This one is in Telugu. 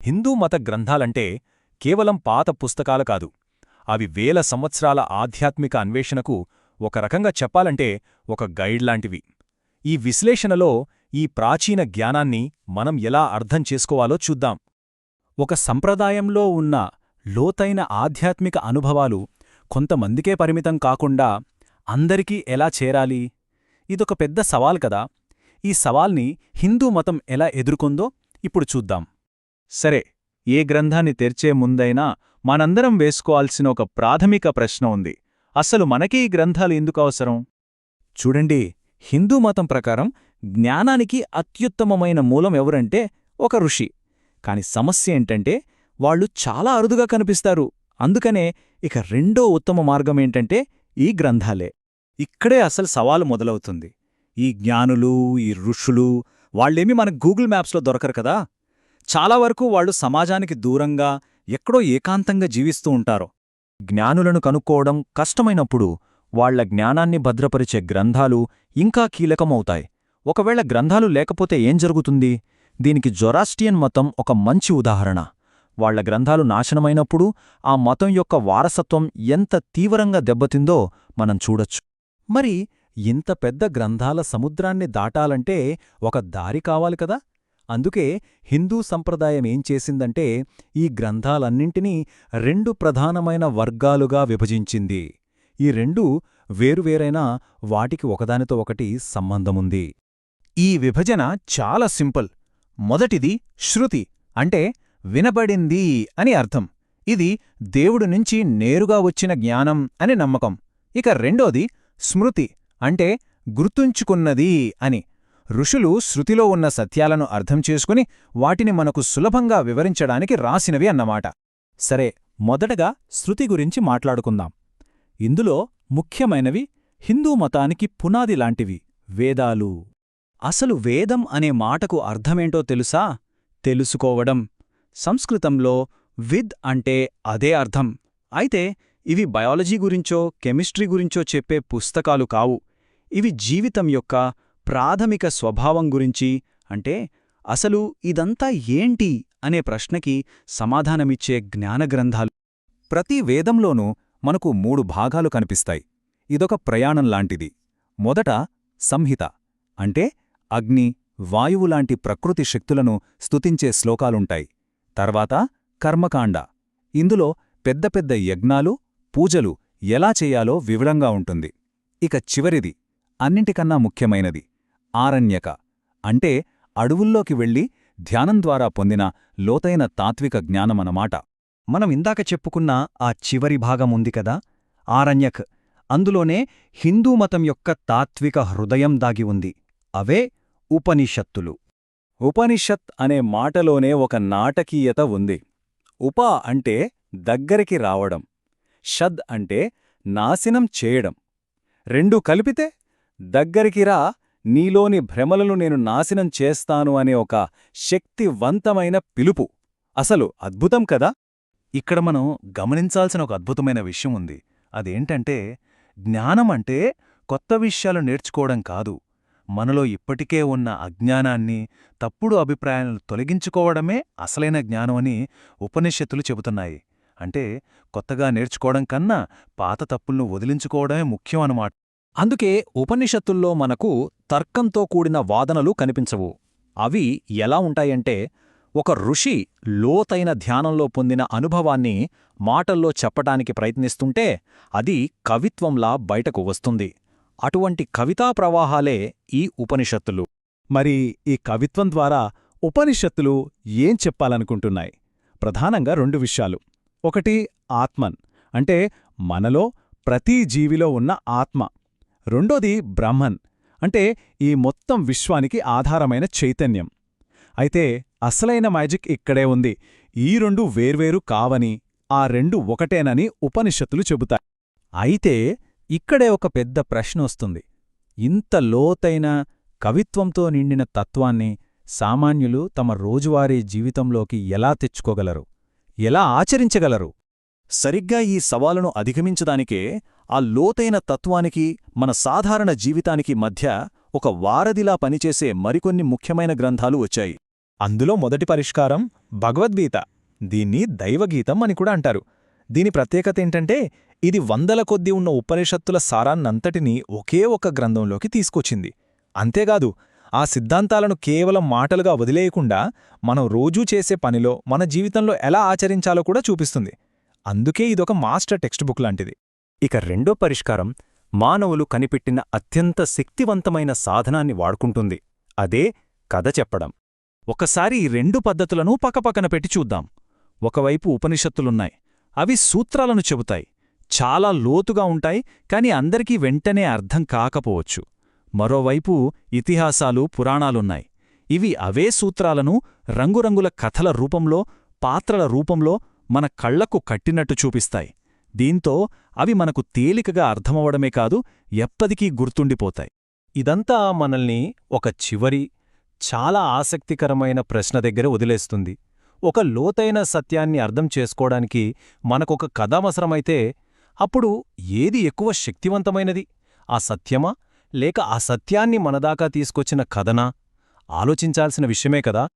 హిందూ మత గ్రంథాలంటే కేవలం పాత పుస్తకాలు కాదు. అవి వేల సంవత్సరాల ఆధ్యాత్మిక అన్వేషణకు ఒక రకంగా చెప్పాలంటే ఒక గైడ్ లాంటివి. ఈ విశ్లేషణలో ఈ ప్రాచీన జ్ఞానాన్ని మనం ఎలా అర్థం చేసుకోవాలో చూద్దాం. ఒక సంప్రదాయంలో ఉన్న లోతైన ఆధ్యాత్మిక అనుభవాలు కొంతమందికే పరిమితం కాకుండా అందరికీ ఎలా చేరాలి? ఇదొక పెద్ద సవాల్ కదా. ఈ సవాల్ని హిందూ మతం ఎలా ఎదుర్కొందో ఇప్పుడు చూద్దాం. సరే ఏ గ్రంథాన్ని తెరిచే ముందైనా మనందరం వేసుకోవాల్సిన ఒక ప్రాథమిక ప్రశ్న ఉంది. అసలు మనకి ఈ గ్రంథాలు ఎందుకు అవసరం? చూడండి హిందూ మతం ప్రకారం జ్ఞానానికి అత్యుత్తమమైన మూలం ఎవరంటే ఒక ఋషి. కాని సమస్య ఏంటంటే వాళ్ళు చాలా అరుదుగా కనిపిస్తారు. అందుకనే ఇక రెండో ఉత్తమ మార్గమేంటంటే ఈ గ్రంథాలే. ఇక్కడే అసలు సవాలు మొదలవుతుంది. ఈ జ్ఞానులు ఈ ఋషులు వాళ్ళేమీ మనకు గూగుల్ మ్యాప్స్లో దొరకరు కదా? చాలా వరకు వాళ్ళు సమాజానికి దూరంగా ఎక్కడో ఏకాంతంగా జీవిస్తూ ఉంటారు. జ్ఞానులను కనుక్కోవడం కష్టమైనప్పుడు వాళ్ళ జ్ఞానాన్ని భద్రపరిచే గ్రంథాలు ఇంకా కీలకమవుతాయి. ఒకవేళ గ్రంథాలు లేకపోతే ఏం జరుగుతుంది? దీనికి జొరాస్టియన్ మతం ఒక మంచి ఉదాహరణ. వాళ్ళ గ్రంథాలు నాశనమైనప్పుడు ఆ మతం యొక్క వారసత్వం ఎంత తీవ్రంగా దెబ్బతిందో మనం చూడొచ్చు. మరి ఇంత పెద్ద గ్రంథాల సముద్రాన్ని దాటాలంటే ఒక దారి కావాలి కదా? అందుకే హిందూ సంప్రదాయం ఏం చేసిందంటే ఈ గ్రంథాలన్నింటినీ రెండు ప్రధానమైన వర్గాలుగా విభజించింది. ఈ రెండూ వేరువేరైనా వాటికి ఒకదానితో ఒకటి సంబంధముంది. ఈ విభజన చాలా సింపుల్. మొదటిది శృతి అంటే వినబడింది అని అర్థం. ఇది దేవుడు నుంచి నేరుగా వచ్చిన జ్ఞానం అని నమ్మకం. ఇక రెండోది స్మృతి అంటే గుర్తుంచుకున్నది అని. ఋషులు శృతిలో ఉన్న సత్యాలను అర్థం చేసుకుని వాటిని మనకు సులభంగా వివరించడానికి రాసినవి అన్నమాట. సరే మొదటగా శృతి గురించి మాట్లాడుకుందాం. ఇందులో ముఖ్యమైనవి హిందూ మతానికి పునాది లాంటివి వేదాలు. అసలు వేదం అనే మాటకు అర్థమేంటో తెలుసా? తెలుసుకోవడం. సంస్కృతంలో విద్ అంటే అదే అర్థం. అయితే ఇవి బయాలజీ గురించో కెమిస్ట్రీ గురించో చెప్పే పుస్తకాలు కావు. ఇవి జీవితం యొక్క ప్రాథమిక స్వభావం గురించి అంటే అసలు ఇదంతా ఏంటి అనే ప్రశ్నకి సమాధానమిచ్చే జ్ఞానగ్రంథాలు. ప్రతి వేదంలోనూ మనకు మూడు భాగాలు కనిపిస్తాయి. ఇదొక ప్రయాణం లాంటిది. మొదట సంహిత అంటే అగ్ని వాయువులాంటి ప్రకృతి శక్తులను స్తుతించే శ్లోకాలుంటాయి. తర్వాత కర్మకాండ. ఇందులో పెద్ద పెద్ద యజ్ఞాలు పూజలు ఎలా చేయాలో వివరంగా ఉంటుంది. ఇక చివరిది అన్నింటికన్నా ముఖ్యమైనది. ఆరణ్యక అంటే అడవుల్లోకి వెళ్ళి ధ్యానం ద్వారా పొందిన లోతైన తాత్విక జ్ఞానమనమాట. మనం ఇందాక చెప్పుకున్న ఆ చివరి భాగం ఉంది కదా? ఆరణ్యక్ అందులోనే హిందూ మతం యొక్క తాత్విక హృదయం దాగి ఉంది. అవే ఉపనిషత్తులు. ఉపనిషత్ అనే మాటలోనే ఒక నాటకీయత ఉంది. ఉప అంటే దగ్గరికి రావడం షద్ అంటే నాశనం చేయడం. రెండూ కలిపితే దగ్గరికి రా నీలోని భ్రమలను నేను నాశనం చేస్తాను అనే ఒక శక్తివంతమైన పిలుపు. అసలు అద్భుతం కదా? ఇక్కడ మనం గమనించాల్సిన ఒక అద్భుతమైన విషయం ఉంది. అదేంటంటే జ్ఞానమంటే కొత్త విషయాలు నేర్చుకోవడం కాదు. మనలో ఇప్పటికే ఉన్న అజ్ఞానాన్ని తప్పుడు అభిప్రాయాలను తొలగించుకోవడమే అసలైన జ్ఞానం అని ఉపనిషత్తులు చెబుతున్నాయి. అంటే కొత్తగా నేర్చుకోవడం కన్నా పాత తప్పులను వదిలించుకోవడమే ముఖ్యం అన్నమాట. అందుకే ఉపనిషత్తుల్లో మనకు తర్కంతో కూడిన వాదనలు కనిపించవు. అవి ఎలా ఉంటాయంటే ఒక ఋషి లోతైన ధ్యానంలో పొందిన అనుభవాన్ని మాటల్లో చెప్పటానికి ప్రయత్నిస్తుంటే అది కవిత్వంలా బయటకు వస్తుంది. అటువంటి కవితా ప్రవాహాలే ఈ ఉపనిషత్తులు. మరి ఈ కవిత్వం ద్వారా ఉపనిషత్తులు ఏం చెప్పాలనుకుంటున్నాయి? ప్రధానంగా రెండు విషయాలు. ఒకటి ఆత్మన్. అంటే మనలో ప్రతి జీవిలో ఉన్న ఆత్మ. రెండోది బ్రహ్మన్. అంటే ఈ మొత్తం విశ్వానికి ఆధారమైన చైతన్యం. అయితే అసలైన మ్యాజిక్ ఇక్కడే ఉంది. ఈ రెండు వేర్వేరు కావని ఆ రెండు ఒకటేనని ఉపనిషత్తులు చెబుతాయి. అయితే ఇక్కడే ఒక పెద్ద ప్రశ్న వస్తుంది. ఇంత లోతైన కవిత్వంతో నిండిన తత్వాన్ని సామాన్యులు తమ రోజువారీ జీవితంలోకి ఎలా తెచ్చుకోగలరు? ఎలా ఆచరించగలరు? సరిగ్గా ఈ సవాలును అధిగమించడానికే ఆ లోతైన తత్వానికి మన సాధారణ జీవితానికి మధ్య ఒక వారధిలా పనిచేసే మరికొన్ని ముఖ్యమైన గ్రంథాలు వచ్చాయి. అందులో మొదటి పరిష్కారం భగవద్గీత. దీన్ని దైవగీతం అని కూడా అంటారు. దీని ప్రత్యేకత ఏంటంటే ఇది వందల కొద్దీ ఉన్న ఉపనిషత్తుల సారాన్నంతటినీ ఒకే ఒక గ్రంథంలోకి తీసుకొచ్చింది. అంతేకాదు ఆ సిద్ధాంతాలను కేవలం మాటలుగా వదిలేయకుండా మనం రోజూ చేసే పనిలో మన జీవితంలో ఎలా ఆచరించాలో కూడా చూపిస్తుంది. అందుకే ఇదొక మాస్టర్ టెక్స్ట్ బుక్ లాంటిది. ఇక రెండో పరిష్కారం మానవులు కనిపెట్టిన అత్యంత శక్తివంతమైన సాధనాన్ని వాడుకుంటుంది. అదే కథ చెప్పడం. ఒకసారి ఈ రెండు పద్ధతులను పక్కపక్కన పెట్టి చూద్దాం. ఒకవైపు ఉపనిషత్తులున్నాయి. అవి సూత్రాలను చెబుతాయి. చాలా లోతుగా ఉంటాయి కాని అందరికీ వెంటనే అర్థం కాకపోవచ్చు. మరోవైపు ఇతిహాసాలు పురాణాలున్నాయి. ఇవి అవే సూత్రాలను రంగురంగుల కథల రూపంలో పాత్రల రూపంలో మన కళ్ళకు కట్టినట్టు చూపిస్తాయి. దీంతో అవి మనకు తేలికగా అర్థమవడమే కాదు ఎప్పటికీ గుర్తుండిపోతాయి. ఇదంతా మనల్ని ఒక చివరి చాలా ఆసక్తికరమైన ప్రశ్న దగ్గర వదిలేస్తుంది. ఒక లోతైన సత్యాన్ని అర్థం చేసుకోవడానికి మనకొక కథావసరమైతే అప్పుడు ఏది ఎక్కువ శక్తివంతమైనది? ఆ సత్యమా? లేక ఆ సత్యాన్ని మనదాకా తీసుకొచ్చిన కథనా? ఆలోచించాల్సిన విషయమే కదా.